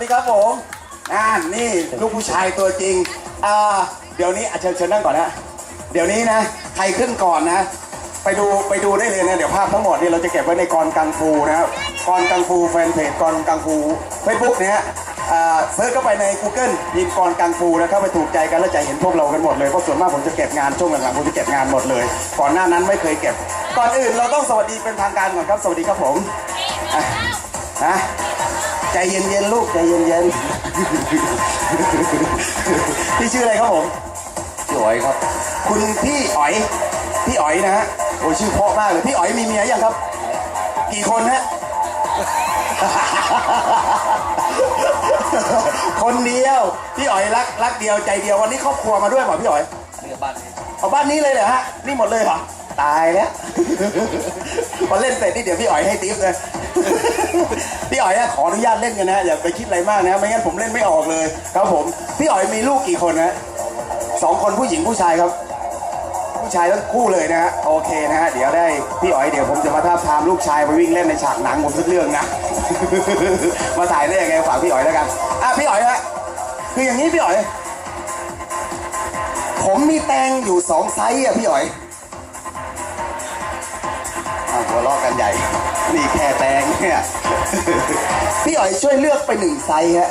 สวัสดีครับผมอ่านี่ลูกผู้ชายตัวจริงอ่าเดี๋ยวนี้อะเชิญเชิญนั่งก่อนนะ เดี๋ยวนี้นะ ใครขึ้นก่อนนะ ไปดูไปดูได้เลยนะ เดี๋ยวภาพทั้งหมดนี่เราจะเก็บไว้ในกรกังฟูนะครับกรกังฟูแฟนเพจกรกังฟูเฟซบุ๊กเนี่ยอ่าเซิร์ชเข้าไปใน Google ยิงกรกังฟูแล้วเข้าไปถูกใจกันแล้วจะเห็นพวกเรากันหมดเลยเพราะส่วนมากผมจะเก็บงานช่วงหลังๆผมจะเก็บงานหมดเลย ก่อนหน้านั้นไม่เคยเก็บ ก่อนอื่นเราต้องสวัสดีเป็นทางการก่อนครับ สวัสดีครับผมอะฮะ ใจเย็นๆลูกใจเย็นๆพี่ชื่ออะไรครับผมพี่อ๋อยครับ คุณพี่อ๋อย พี่อ๋อยนะฮะโอ้ยชื่อเพราะมากเลยพี่อ๋อยมีเมียยังครับ กี่คนฮะคนเดียวพี่อ๋อยรักรักเดียวใจเดียววันนี้ครอบครัวมาด้วยเปล่ะพี่อ๋อยนี่กับบ้านนี้เอาบ้านนี้เลยเหรอฮะนี่หมดเลยเหรอ ตายแล้วพอเล่นเสร็จนี่เดี๋ยวพี่อ๋อยให้ทิปเลยพี่อ๋อยอะขออนุญาตเล่นกันนะอย่าไปคิดอะไรมากนะไม่งั้นผมเล่นไม่ออกเลย ครับผมพี่อ๋อยมีลูกกี่คนนะสองคนผู้หญิงผู้ชายครับ ผู้ชายทั้งคู่เลยนะฮะโอเคนะฮะเดี๋ยวได้พี่อ๋อยเดี๋ยวผมจะมาท้าบทามลูกชายไปวิ่งเล่นในฉากหนังผมสักเรื่องนะ มาถ่ายได้ยังไงฝากพี่อ๋อยแล้วกันอะพี่อ๋อยฮะคืออย่างนี้พี่อ๋อย ผมมีแตงอยู่สองไซส์อะพี่อ๋อย หัวเราะกันใหญ่ นี่แค่แตงเนี่ยพี่อ๋อยช่วยเลือกไปหนึ่งไซส์ฮะ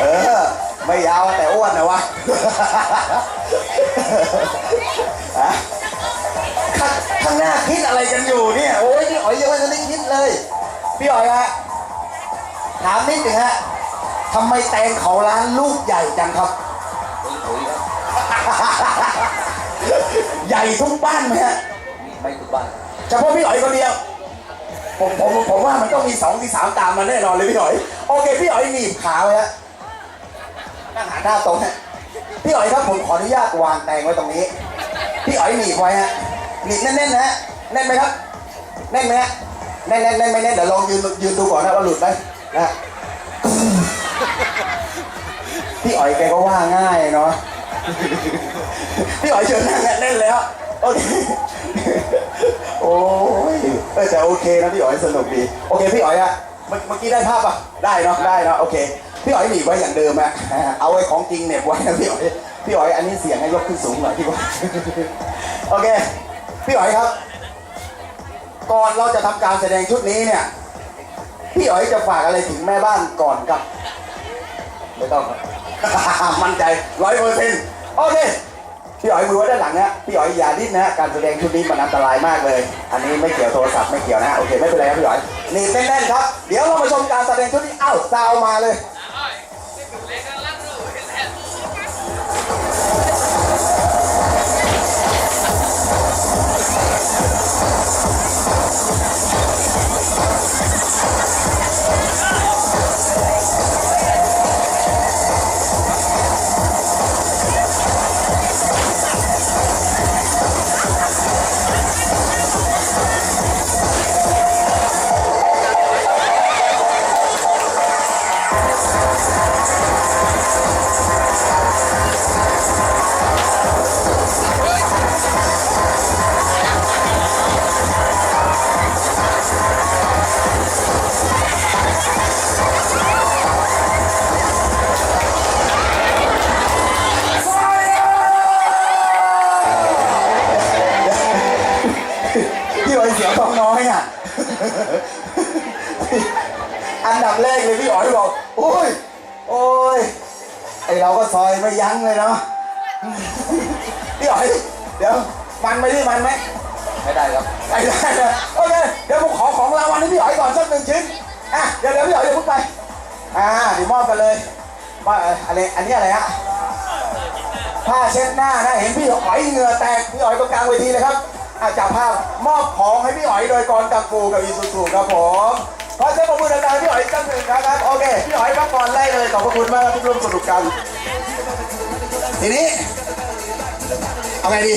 เออ ไม่ยาวแต่อ้วนนะวะข้างหน้าคิดอะไรกันอยู่เนี่ย โอ้ยพี่อ๋อยยังไม่ทันได้คิดเลย พี่อ๋อยฮะถามนิดหนึ่งฮะทำไมแตงเขาร้านลูกใหญ่จังครับ ญ่ทุกบ้านไหมฮะไม่ทุกบ้านเฉพาะพี่อ๋อยคนเดียวผมผมผมว่ามันต้องมีสองที่สามตามมาแน่นอนเลยพี่อ๋อย โอเค พี่อ๋อยหนีบขาไว้ฮะนั่งหาหน้าตรงฮะพี่อ๋อยครับผมขออนุญาตวางแตงไว้ตรงนี้ พี่อ๋อยหนีบไว้ฮะหนีบแน่นๆนะฮะแน่นไหมครับแน่นไหมฮะแน่นแน่นแน่นไม่แน่นเดี๋ยวลองยืนยืนดูก่อนนะว่าหลุดไหมนะพี่อ๋อยแกก็ว่าง่ายเนาะ พี่อ๋อยเชิญนั่งแน่นแล้วโอเคโอ้ยเออแต่โอเคนะพี่อ๋อยสนุกดีโอเคพี่อ๋อยอะเมื่อกี้ได้ภาพปะได้เนาะได้เนาะโอเคพี่อ๋อยหนีไว้อย่างเดิมอะเอาไว้ของจริงเหน็บไว้นะพี่อ๋อยพี่อ๋อยอันนี้เสียงให้ยกขึ้นสูงหน่อยพี่ว่าโอเค พี่อ๋อยครับ ก่อนเราจะทำการแสดงชุดนี้เนี่ยพี่อ๋อยจะฝากอะไรถึงแม่บ้านก่อนครับไม่ต้องครับมั่นใจร้อยเปอร์เซ็นต์ โอเค พี่อ๋อยมือไว้ด้านหลังนะพี่อ๋อยอย่าดิ้นนะการแสดงชุดนี้มันอันตรายมากเลย อันนี้ไม่เกี่ยวโทรศัพท์ไม่เกี่ยวนะ โอเคไม่เป็นไรครับพี่อ๋อยนี่แน่นๆครับ เดี๋ยวเรามาชมการแสดงชุดนี้ อ้าวซาวมาเลย เสียงทองน้อยอะ อันดับแรกเลยพี่อ๋อยบอก โอ้ย โอ้ย ไอเราก็ซอยไม่ยั้งเลยเนาะ พี่อ๋อย เดี๋ยว มันไหมพี่มันไหมไม่ได้ครับไปได้เลยโอเค เดี๋ยวผมขอของรางวัลให้พี่อ๋อยก่อนสักหนึ่งชิ้น อะ เดี๋ยวเดี๋ยวพี่อ๋อยอย่าพิ่งไป อ่าเดี๋ยวมอบกันเลยว่าเอออะไร อันนี้อะไรฮะ ผ้าเช็ดหน้านะ เห็นพี่อ๋อยเหงื่อแตก พี่อ๋อยตรงกลางเวทีเลยครับ อะจับภาพมอบของให้พี่อ๋อยโดยกรกังฟูกับอีซูซูครับผมขอเชิญขอบคุณอาจารย์พี่อ๋อยจังหนึ่งครั้งครับโอเคพี่อ๋อยครับก่อนได้เลยขอบพระคุณมากที่ร่วมสนุกกัน ทีนี้เอาไงดี